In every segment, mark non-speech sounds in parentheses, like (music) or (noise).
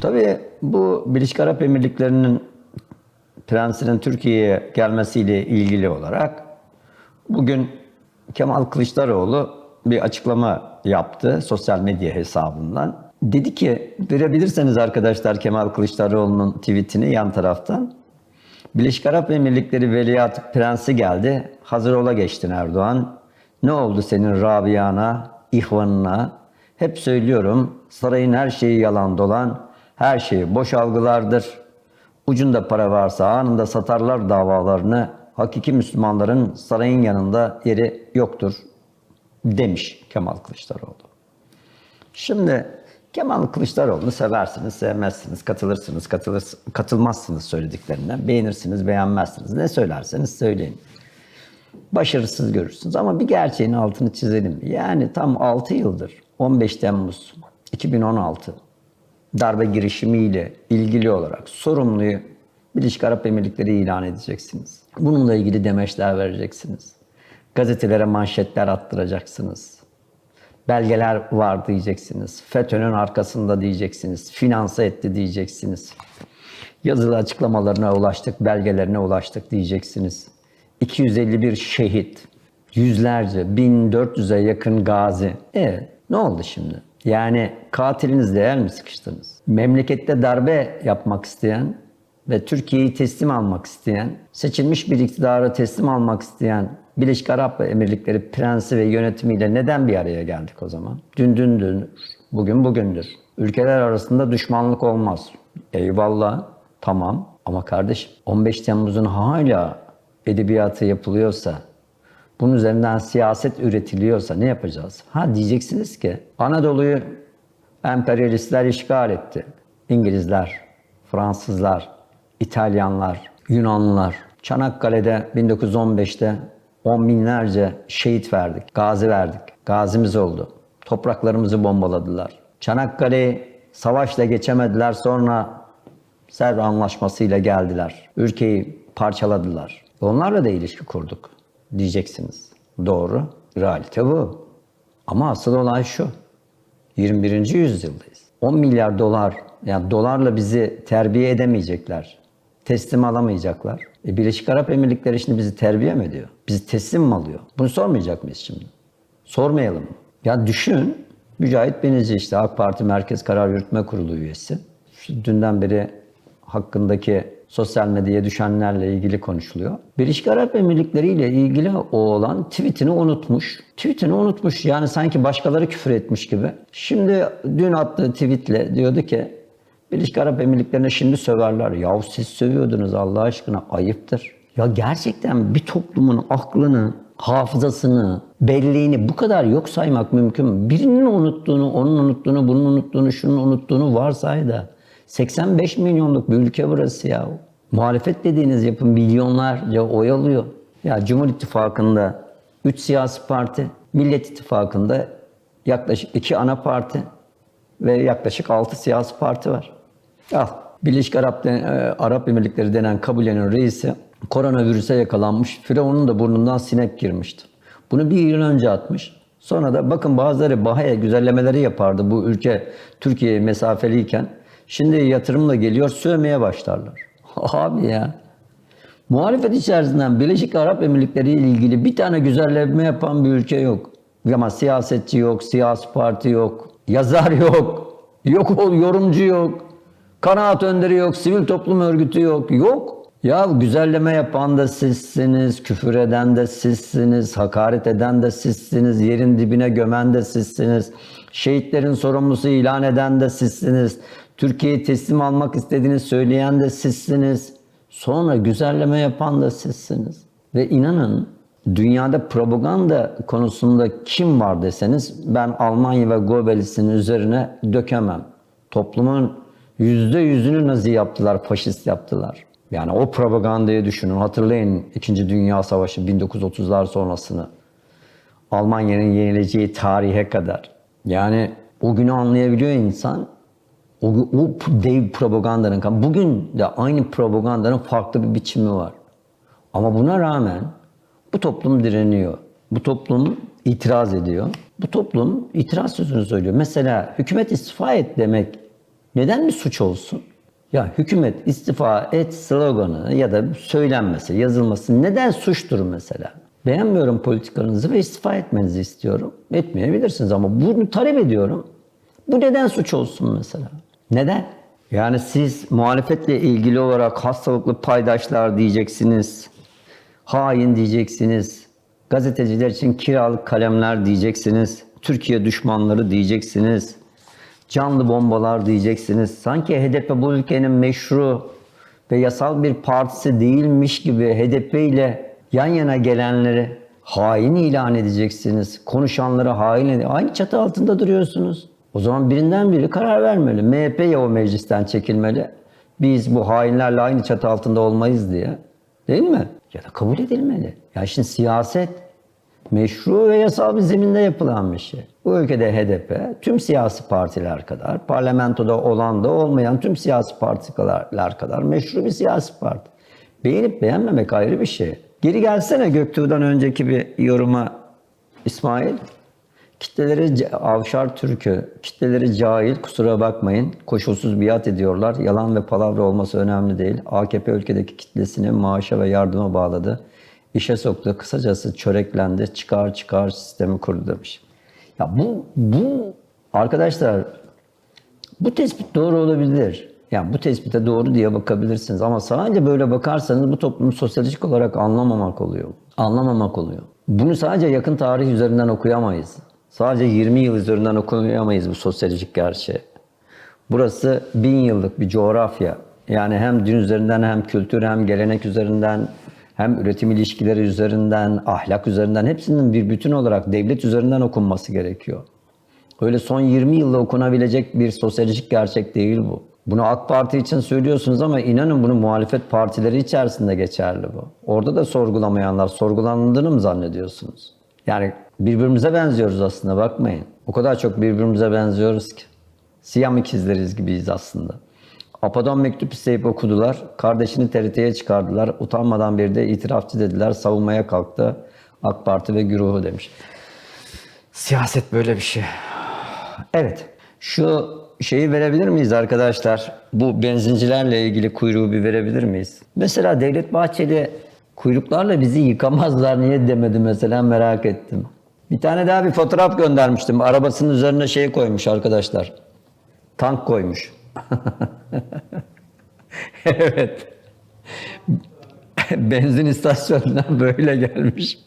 Tabii bu Birleşik Arap Emirlikleri'nin prensinin Türkiye'ye gelmesiyle ilgili olarak bugün Kemal Kılıçdaroğlu bir açıklama yaptı sosyal medya hesabından. Dedi ki verebilirseniz arkadaşlar Kemal Kılıçdaroğlu'nun tweetini yan taraftan. Birleşik Arap Emirlikleri Veliaht Prensi geldi. Hazır ola geçtin Erdoğan. Ne oldu senin Rabia'na, ihvanına? Hep söylüyorum sarayın her şeyi yalan dolan, her şeyi boş algılardır. Ucunda para varsa anında satarlar davalarını. Hakiki Müslümanların sarayın yanında yeri yoktur demiş Kemal Kılıçdaroğlu. Şimdi Kemal Kılıçdaroğlu'nu seversiniz, sevmezsiniz, katılırsınız, katılır, katılmazsınız söylediklerinden, beğenirsiniz, beğenmezsiniz. Ne söylerseniz söyleyin. Başarısız görürsünüz ama bir gerçeğin altını çizelim. Yani tam 6 yıldır 15 Temmuz 2016 darbe girişimiyle ilgili olarak sorumluyu Birleşik Arap Emirlikleri ilan edeceksiniz. Bununla ilgili demeçler vereceksiniz. Gazetelere manşetler attıracaksınız belgeler var diyeceksiniz. FETÖ'nün arkasında diyeceksiniz. Finanse etti diyeceksiniz. Yazılı açıklamalarına ulaştık, belgelerine ulaştık diyeceksiniz. 251 şehit, yüzlerce, 1400'e yakın gazi. Evet, ne oldu şimdi? Yani katilinizle el mi sıkıştınız? Memlekette darbe yapmak isteyen ve Türkiye'yi teslim almak isteyen, seçilmiş bir iktidarı teslim almak isteyen Birleşik Arap Emirlikleri prensi ve yönetimiyle neden bir araya geldik o zaman? Dün dündür, bugün bugündür. Ülkeler arasında düşmanlık olmaz. Eyvallah, tamam. Ama kardeşim 15 Temmuz'un hala edebiyatı yapılıyorsa, bunun üzerinden siyaset üretiliyorsa ne yapacağız? Ha diyeceksiniz ki Anadolu'yu emperyalistler işgal etti. İngilizler, Fransızlar, İtalyanlar, Yunanlılar. Çanakkale'de 1915'te on binlerce şehit verdik, gazi verdik. Gazimiz oldu. Topraklarımızı bombaladılar. Çanakkale'yi savaşla geçemediler sonra Serv Anlaşması'yla geldiler. Ülkeyi parçaladılar. Onlarla da ilişki kurduk diyeceksiniz. Doğru. Realite bu. Ama asıl olay şu. 21. yüzyıldayız. 10 milyar dolar, yani dolarla bizi terbiye edemeyecekler. Teslim alamayacaklar. E Birleşik Arap Emirlikleri şimdi bizi terbiye mi ediyor? Bizi teslim mi alıyor? Bunu sormayacak mıyız şimdi? Sormayalım mı? Ya düşün, Mücahit Benici işte AK Parti Merkez Karar Yürütme Kurulu üyesi. Şu dünden beri hakkındaki sosyal medyaya düşenlerle ilgili konuşuluyor. Birleşik Arap Emirlikleri ile ilgili o olan tweetini unutmuş. Tweetini unutmuş yani sanki başkaları küfür etmiş gibi. Şimdi dün attığı tweetle diyordu ki Birleşik Arap Emirlikleri'ne şimdi söverler. Yahu siz sövüyordunuz Allah aşkına ayıptır. Ya gerçekten bir toplumun aklını, hafızasını, belleğini bu kadar yok saymak mümkün mü? Birinin unuttuğunu, onun unuttuğunu, bunun unuttuğunu, şunun unuttuğunu varsay da 85 milyonluk bir ülke burası ya. Muhalefet dediğiniz yapı milyonlarca oy alıyor. Ya Cumhur İttifakı'nda 3 siyasi parti, Millet İttifakı'nda yaklaşık 2 ana parti ve yaklaşık 6 siyasi parti var. Al. Birleşik Arap, e, Arap Emirlikleri denen kabilenin reisi koronavirüse yakalanmış. Firavun'un da burnundan sinek girmişti. Bunu bir yıl önce atmış. Sonra da bakın bazıları bahaya güzellemeleri yapardı bu ülke Türkiye'ye mesafeliyken. Şimdi yatırımla geliyor sövmeye başlarlar. (laughs) Abi ya. Muhalefet içerisinden Birleşik Arap Emirlikleri ile ilgili bir tane güzelleme yapan bir ülke yok. Ama siyasetçi yok, siyasi parti yok, yazar yok, yok ol yorumcu yok, kanaat önderi yok, sivil toplum örgütü yok, yok. Ya güzelleme yapan da sizsiniz, küfür eden de sizsiniz, hakaret eden de sizsiniz, yerin dibine gömen de sizsiniz, şehitlerin sorumlusu ilan eden de sizsiniz, Türkiye'yi teslim almak istediğini söyleyen de sizsiniz, sonra güzelleme yapan da sizsiniz. Ve inanın dünyada propaganda konusunda kim var deseniz ben Almanya ve Goebbels'in üzerine dökemem. Toplumun yüzde yüzünü nazi yaptılar, faşist yaptılar. Yani o propagandayı düşünün. Hatırlayın 2. Dünya Savaşı 1930'lar sonrasını. Almanya'nın yenileceği tarihe kadar. Yani o günü anlayabiliyor insan. O, o dev propagandanın, bugün de aynı propagandanın farklı bir biçimi var. Ama buna rağmen bu toplum direniyor. Bu toplum itiraz ediyor. Bu toplum itiraz sözünü söylüyor. Mesela hükümet istifa et demek Neden bir suç olsun? Ya hükümet istifa et sloganı ya da söylenmesi, yazılması neden suçtur mesela? Beğenmiyorum politikanızı ve istifa etmenizi istiyorum. Etmeyebilirsiniz ama bunu talep ediyorum. Bu neden suç olsun mesela? Neden? Yani siz muhalefetle ilgili olarak hastalıklı paydaşlar diyeceksiniz. Hain diyeceksiniz. Gazeteciler için kiralık kalemler diyeceksiniz. Türkiye düşmanları diyeceksiniz. Canlı bombalar diyeceksiniz. Sanki HDP bu ülkenin meşru ve yasal bir partisi değilmiş gibi HDP ile yan yana gelenleri hain ilan edeceksiniz. Konuşanları hain ede- Aynı çatı altında duruyorsunuz. O zaman birinden biri karar vermeli. MHP ya o meclisten çekilmeli. Biz bu hainlerle aynı çatı altında olmayız diye. Değil mi? Ya da kabul edilmeli. Ya şimdi siyaset meşru ve yasal bir zeminde yapılan bir şey. Bu ülkede HDP tüm siyasi partiler kadar, parlamentoda olan da olmayan tüm siyasi partiler kadar meşru bir siyasi parti. Beğenip beğenmemek ayrı bir şey. Geri gelsene Göktuğ'dan önceki bir yoruma İsmail. Kitleleri avşar türkü, kitleleri cahil kusura bakmayın. Koşulsuz biat ediyorlar. Yalan ve palavra olması önemli değil. AKP ülkedeki kitlesini maaşa ve yardıma bağladı. İşe soktu. Kısacası çöreklendi. Çıkar çıkar sistemi kurdu demiş. Ya bu, bu arkadaşlar bu tespit doğru olabilir. Yani bu tespite doğru diye bakabilirsiniz ama sadece böyle bakarsanız bu toplumu sosyolojik olarak anlamamak oluyor. Anlamamak oluyor. Bunu sadece yakın tarih üzerinden okuyamayız. Sadece 20 yıl üzerinden okuyamayız bu sosyolojik gerçeği. Burası bin yıllık bir coğrafya. Yani hem din üzerinden hem kültür hem gelenek üzerinden hem üretim ilişkileri üzerinden, ahlak üzerinden hepsinin bir bütün olarak devlet üzerinden okunması gerekiyor. Öyle son 20 yılda okunabilecek bir sosyolojik gerçek değil bu. Bunu AK Parti için söylüyorsunuz ama inanın bunu muhalefet partileri içerisinde geçerli bu. Orada da sorgulamayanlar sorgulandığını mı zannediyorsunuz? Yani birbirimize benziyoruz aslında bakmayın. O kadar çok birbirimize benziyoruz ki. Siyam ikizleriz gibiyiz aslında. Apadan mektup isteyip okudular. Kardeşini TRT'ye çıkardılar. Utanmadan bir de itirafçı dediler. Savunmaya kalktı. AK Parti ve güruhu demiş. Siyaset böyle bir şey. Evet. Şu şeyi verebilir miyiz arkadaşlar? Bu benzincilerle ilgili kuyruğu bir verebilir miyiz? Mesela Devlet Bahçeli kuyruklarla bizi yıkamazlar niye demedi mesela merak ettim. Bir tane daha bir fotoğraf göndermiştim. Arabasının üzerine şey koymuş arkadaşlar. Tank koymuş. (laughs) evet. (laughs) Benzin istasyonundan böyle gelmiş.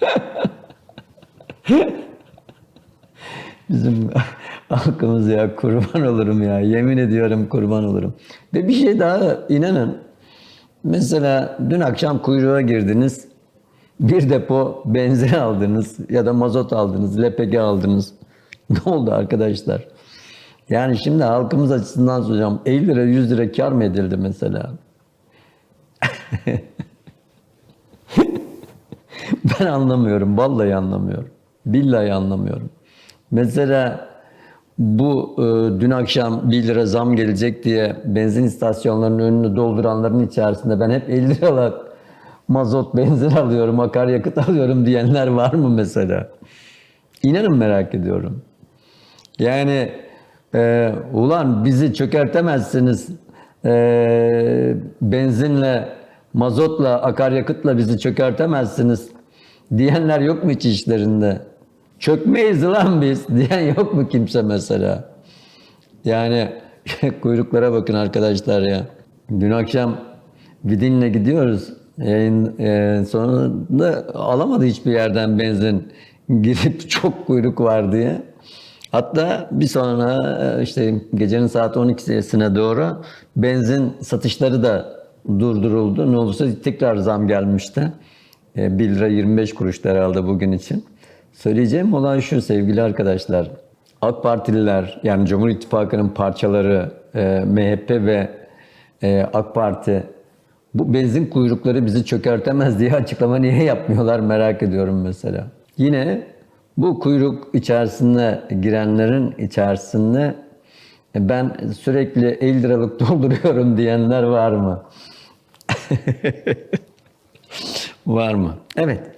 (laughs) Bizim halkımız ya kurban olurum ya. Yemin ediyorum kurban olurum. Ve bir şey daha inanın. Mesela dün akşam kuyruğa girdiniz. Bir depo benzin (laughs) aldınız ya da mazot aldınız, LPG aldınız. (laughs) Ne oldu arkadaşlar? Yani şimdi halkımız açısından soracağım. 50 lira 100 lira kar mı edildi mesela? (laughs) ben anlamıyorum. Vallahi anlamıyorum. Billahi anlamıyorum. Mesela bu e, dün akşam 1 lira zam gelecek diye benzin istasyonlarının önünü dolduranların içerisinde ben hep 50 liralık mazot benzin (laughs) alıyorum, akaryakıt alıyorum diyenler var mı mesela? İnanın merak ediyorum. Yani e, ulan bizi çökertemezsiniz e, benzinle, mazotla, akaryakıtla bizi çökertemezsiniz diyenler yok mu hiç işlerinde? Çökmeyiz lan biz (laughs) diyen yok mu kimse mesela? Yani (laughs) kuyruklara bakın arkadaşlar ya. Dün akşam Vidin'le gidiyoruz. Yayın e, sonunda alamadı hiçbir yerden benzin. (laughs) Girip çok kuyruk var diye. Hatta bir sonra e, işte gecenin saat 12'sine doğru benzin satışları da durduruldu. Ne olursa tekrar zam gelmişti. E, 1 lira 25 kuruştu herhalde bugün için. Söyleyeceğim olay şu sevgili arkadaşlar. AK Partililer yani Cumhur İttifakı'nın parçaları e, MHP ve e, AK Parti bu benzin kuyrukları bizi çökertemez diye açıklama niye yapmıyorlar merak ediyorum mesela. Yine bu kuyruk içerisine girenlerin içerisinde e, ben sürekli 50 liralık (laughs) dolduruyorum diyenler var mı? (laughs) var mı? Evet.